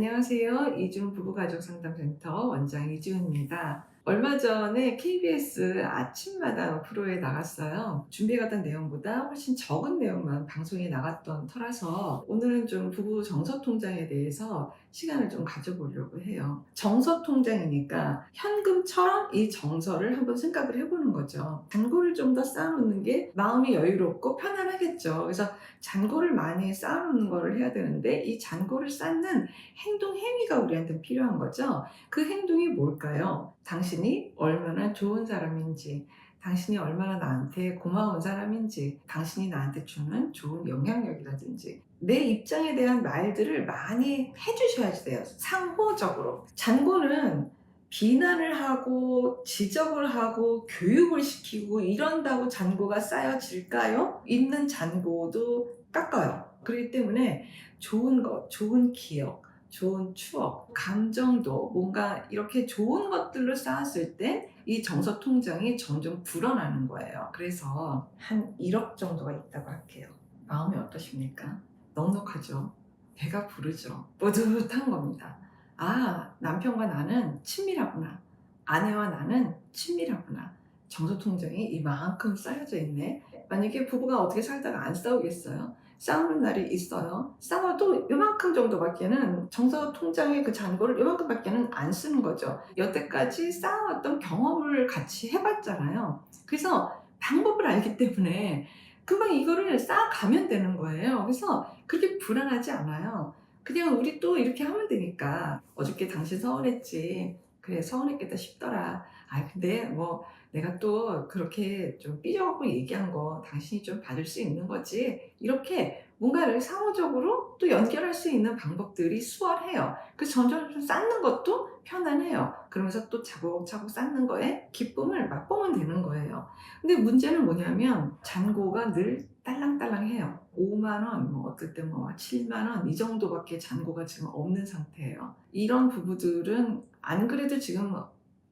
안녕하세요. 이준 부부가족상담센터 원장 이지훈입니다. 얼마 전에 KBS 아침마당 프로에 나갔어요. 준비해갔던 내용보다 훨씬 적은 내용만 방송에 나갔던 터라서 오늘은 좀 부부 정서통장에 대해서 시간을 좀 가져보려고 해요. 정서 통장이니까 현금처럼 이 정서를 한번 생각을 해보는 거죠. 잔고를 좀 더 쌓아놓는 게 마음이 여유롭고 편안하겠죠. 그래서 잔고를 많이 쌓아놓는 거를 해야 되는데 이 잔고를 쌓는 행동 행위가 우리한테 필요한 거죠. 그 행동이 뭘까요? 당신이 얼마나 좋은 사람인지, 당신이 얼마나 나한테 고마운 사람인지, 당신이 나한테 주는 좋은 영향력이라든지, 내 입장에 대한 말들을 많이 해주셔야지 돼요. 상호적으로. 잔고는 비난을 하고, 지적을 하고, 교육을 시키고, 이런다고 잔고가 쌓여질까요? 있는 잔고도 깎아요. 그렇기 때문에 좋은 것, 좋은 기억, 좋은 추억, 감정도 뭔가 이렇게 좋은 것들로 쌓았을 때 이 정서 통장이 점점 불어나는 거예요. 그래서 한 1억 정도가 있다고 할게요. 마음이 어떠십니까? 넉넉하죠? 배가 부르죠? 뿌듯한 겁니다. 아, 남편과 나는 친밀하구나. 아내와 나는 친밀하구나. 정서 통장이 이만큼 쌓여져 있네. 만약에 부부가 어떻게 살다가 안 싸우겠어요? 싸우는 날이 있어요. 싸워도 요만큼 정도밖에는 정서 통장의 그 잔고를 요만큼밖에는 안 쓰는 거죠. 여태까지 쌓아왔던 경험을 같이 해봤잖아요. 그래서 방법을 알기 때문에 금방 이거를 쌓아가면 되는 거예요. 그래서 그렇게 불안하지 않아요. 그냥 우리 또 이렇게 하면 되니까 어저께 당신 서운했지. 그래 서운했겠다 싶더라. 아 근데 뭐 내가 또 그렇게 좀 삐져갖고 얘기한 거 당신이 좀 받을 수 있는 거지. 이렇게 뭔가를 상호적으로 또 연결할 수 있는 방법들이 수월해요. 그래서 점점 좀 쌓는 것도 편안해요. 그러면서 또 차곡차곡 쌓는 거에 기쁨을 맛보면 되는 거예요. 근데 문제는 뭐냐면 잔고가 늘 딸랑딸랑해요. 5만 원, 뭐 어떨 때 뭐 7만 원 이 정도밖에 잔고가 지금 없는 상태예요. 이런 부부들은 안 그래도 지금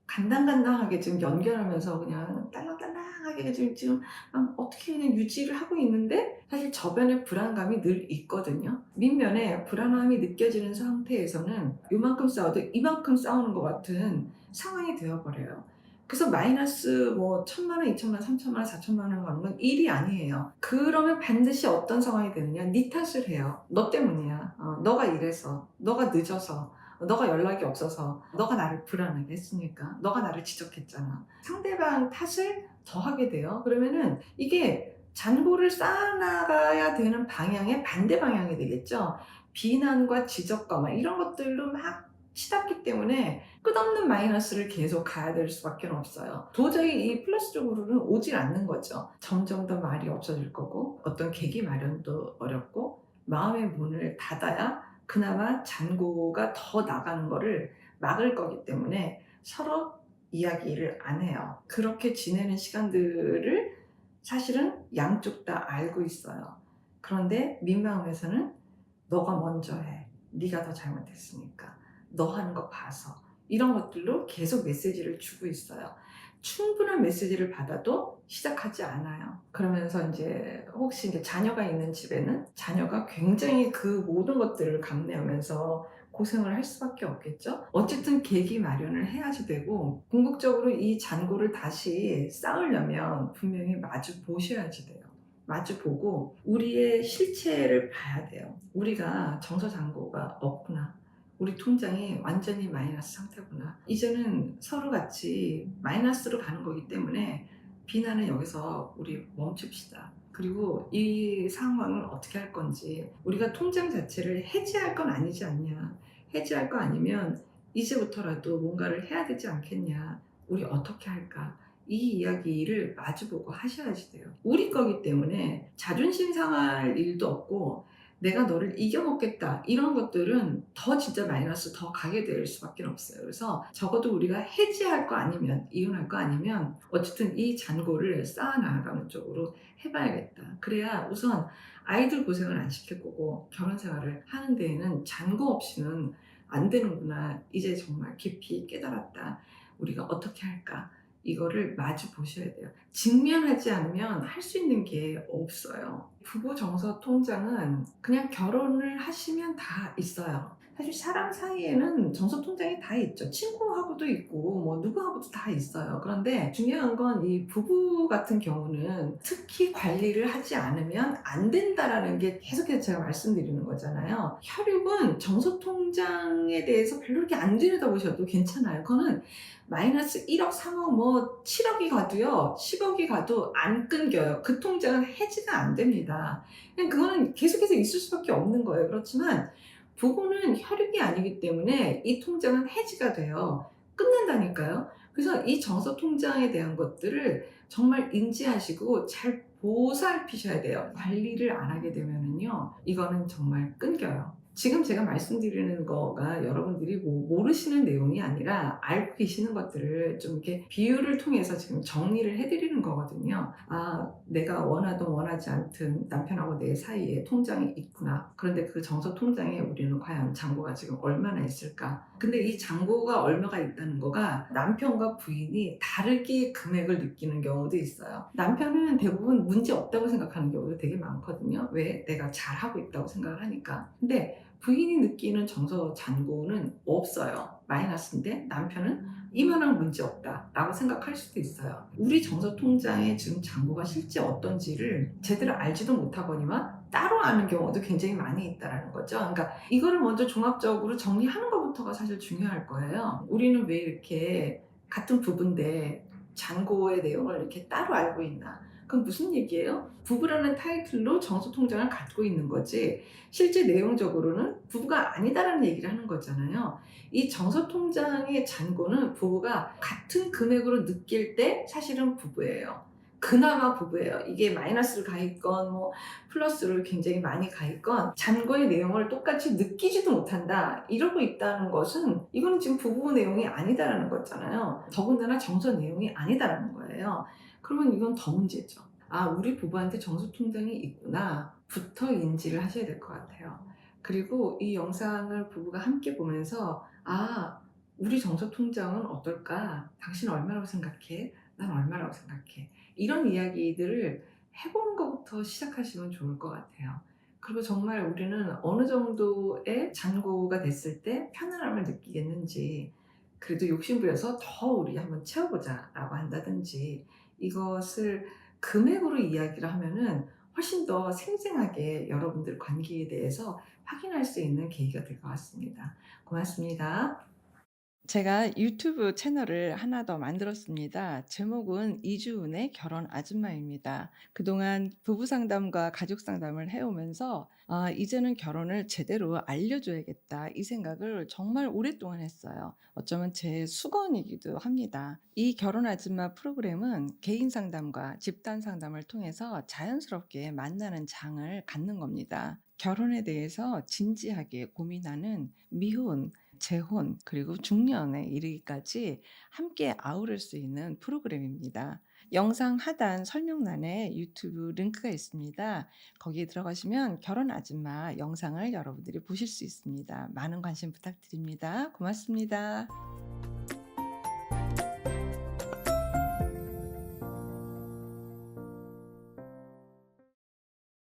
간당간당하게 지금 연결하면서 그냥 딸랑딸랑하게 지금, 지금 막 어떻게 그냥 유지를 하고 있는데 사실 저변에 불안감이 늘 있거든요. 밑면에 불안함이 느껴지는 상태에서는 이만큼 싸워도 이만큼 싸우는 것 같은 상황이 되어버려요. 그래서 마이너스 뭐 천만 원, 이천만 원, 삼천만 원, 사천만 원 가는 건 일이 아니에요. 그러면 반드시 어떤 상황이 되느냐? 네 탓을 해요. 너 때문이야. 어, 너가 이래서, 너가 늦어서, 너가 연락이 없어서 너가 나를 불안하게 했으니까 너가 나를 지적했잖아 상대방 탓을 더 하게 돼요 그러면은 이게 잔고를 쌓아나가야 되는 방향의 반대 방향이 되겠죠 비난과 지적과 막 이런 것들로 막 치닫기 때문에 끝없는 마이너스를 계속 가야 될 수밖에 없어요. 도저히 이 플러스 쪽으로는 오질 않는 거죠. 점점 더 말이 없어질 거고 어떤 계기 마련도 어렵고 마음의 문을 닫아야 그나마 잔고가 더 나가는 거를 막을 거기 때문에 서로 이야기를 안 해요. 그렇게 지내는 시간들을 사실은 양쪽 다 알고 있어요. 그런데 민마음에서는 너가 먼저 해. 네가 더 잘못했으니까. 너 하는 거 봐서. 이런 것들로 계속 메시지를 주고 있어요. 충분한 메시지를 받아도 시작하지 않아요. 그러면서 이제 혹시 이제 자녀가 있는 집에는 자녀가 굉장히 그 모든 것들을 감내하면서 고생을 할 수밖에 없겠죠. 어쨌든 계기 마련을 해야지 되고 궁극적으로 이 잔고를 다시 쌓으려면 분명히 마주 보셔야지 돼요. 마주 보고 우리의 실체를 봐야 돼요. 우리가 정서 잔고가 없구나. 우리 통장이 완전히 마이너스 상태구나. 이제는 서로 같이 마이너스로 가는 거기 때문에 비난은 여기서 우리 멈춥시다. 그리고 이 상황을 어떻게 할 건지 우리가 통장 자체를 해지할 건 아니지 않냐. 해지할 거 아니면 이제부터라도 뭔가를 해야 되지 않겠냐. 우리 어떻게 할까? 이 이야기를 마주보고 하셔야지 돼요. 우리 거기 때문에 자존심 상할 일도 없고 내가 너를 이겨먹겠다 이런 것들은 더 진짜 마이너스 더 가게 될 수밖에 없어요. 그래서 적어도 우리가 해지할 거 아니면 이혼할 거 아니면 어쨌든 이 잔고를 쌓아나가는 쪽으로 해봐야겠다. 그래야 우선 아이들 고생을 안 시킬 거고 결혼 생활을 하는 데에는 잔고 없이는 안 되는구나. 이제 정말 깊이 깨달았다. 우리가 어떻게 할까? 이거를 마주 보셔야 돼요. 직면하지 않으면 할 수 있는 게 없어요. 부부 정서 통장은 그냥 결혼을 하시면 다 있어요. 사실 사람 사이에는 정서 통장이 다 있죠. 친구하고도 있고 뭐 누구하고도 다 있어요. 그런데 중요한 건 이 부부 같은 경우는 특히 관리를 하지 않으면 안 된다라는 게 계속해서 제가 말씀드리는 거잖아요. 혈육은 정서 통장에 대해서 별로 그렇게 안 들여다보셔도 괜찮아요. 그거는 마이너스 1억, 3억, 뭐 7억이 가도요, 10억이 가도 안 끊겨요. 그 통장은 해지가 안 됩니다. 그냥 그거는 계속해서 있을 수밖에 없는 거예요. 그렇지만 부부는 혈육이 아니기 때문에 이 통장은 해지가 돼요. 끝난다니까요. 그래서 이 정서 통장에 대한 것들을 정말 인지하시고 잘 보살피셔야 돼요. 관리를 안 하게 되면은요, 이거는 정말 끊겨요. 지금 제가 말씀드리는 거가 여러분들이 뭐 모르시는 내용이 아니라 알고 계시는 것들을 좀 이렇게 비유를 통해서 지금 정리를 해드리는 거거든요. 아, 내가 원하든 원하지 않든 남편하고 내 사이에 통장이 있구나. 그런데 그 정서 통장에 우리는 과연 잔고가 지금 얼마나 있을까? 근데 이 잔고가 얼마가 있다는 거가 남편과 부인이 다르게 금액을 느끼는 경우도 있어요. 남편은 대부분 문제 없다고 생각하는 경우도 되게 많거든요. 왜? 내가 잘하고 있다고 생각을 하니까. 근데 부인이 느끼는 정서 잔고는 없어요. 마이너스인데 남편은 이만한 문제 없다라고 생각할 수도 있어요. 우리 정서 통장에 지금 잔고가 실제 어떤지를 제대로 알지도 못하거니와 따로 아는 경우도 굉장히 많이 있다라는 거죠. 그러니까 이거를 먼저 종합적으로 정리하는 것부터가 사실 중요할 거예요. 우리는 왜 이렇게 같은 부부인데 잔고의 내용을 이렇게 따로 알고 있나? 그건 무슨 얘기예요? 부부라는 타이틀로 정서 통장을 갖고 있는 거지 실제 내용적으로는 부부가 아니다라는 얘기를 하는 거잖아요. 이 정서 통장의 잔고는 부부가 같은 금액으로 느낄 때 사실은 부부예요. 그나마 부부예요. 이게 마이너스를 가 있건 뭐 플러스를 굉장히 많이 가 있건 잔고의 내용을 똑같이 느끼지도 못한다 이러고 있다는 것은 이거는 지금 부부 내용이 아니다라는 거잖아요. 더군다나 정서 내용이 아니다라는 거예요. 그러면 이건 더 문제죠. 아, 우리 부부한테 정서 통장이 있구나. 부터 인지를 하셔야 될 것 같아요. 그리고 이 영상을 부부가 함께 보면서, 아, 우리 정서 통장은 어떨까? 당신 얼마라고 생각해? 난 얼마라고 생각해? 이런 이야기들을 해보는 것부터 시작하시면 좋을 것 같아요. 그리고 정말 우리는 어느 정도의 잔고가 됐을 때 편안함을 느끼겠는지, 그래도 욕심부려서 더 우리 한번 채워보자 라고 한다든지, 이것을 금액으로 이야기를 하면은 훨씬 더 생생하게 여러분들 관계에 대해서 확인할 수 있는 계기가 될 것 같습니다. 고맙습니다. 제가 유튜브 채널을 하나 더 만들었습니다. 제목은 이주은의 결혼 아줌마입니다. 그동안 부부 상담과 가족 상담을 해오면서 아, 이제는 결혼을 제대로 알려줘야겠다 이 생각을 정말 오랫동안 했어요. 어쩌면 제 수건이기도 합니다. 이 결혼 아줌마 프로그램은 개인 상담과 집단 상담을 통해서 자연스럽게 만나는 장을 갖는 겁니다. 결혼에 대해서 진지하게 고민하는 미혼, 재혼, 그리고 중년에 이르기까지 함께 아우를 수 있는 프로그램입니다. 영상 하단 설명란에 유튜브 링크가 있습니다. 거기에 들어가시면 결혼 아줌마 영상을 여러분들이 보실 수 있습니다. 많은 관심 부탁드립니다. 고맙습니다.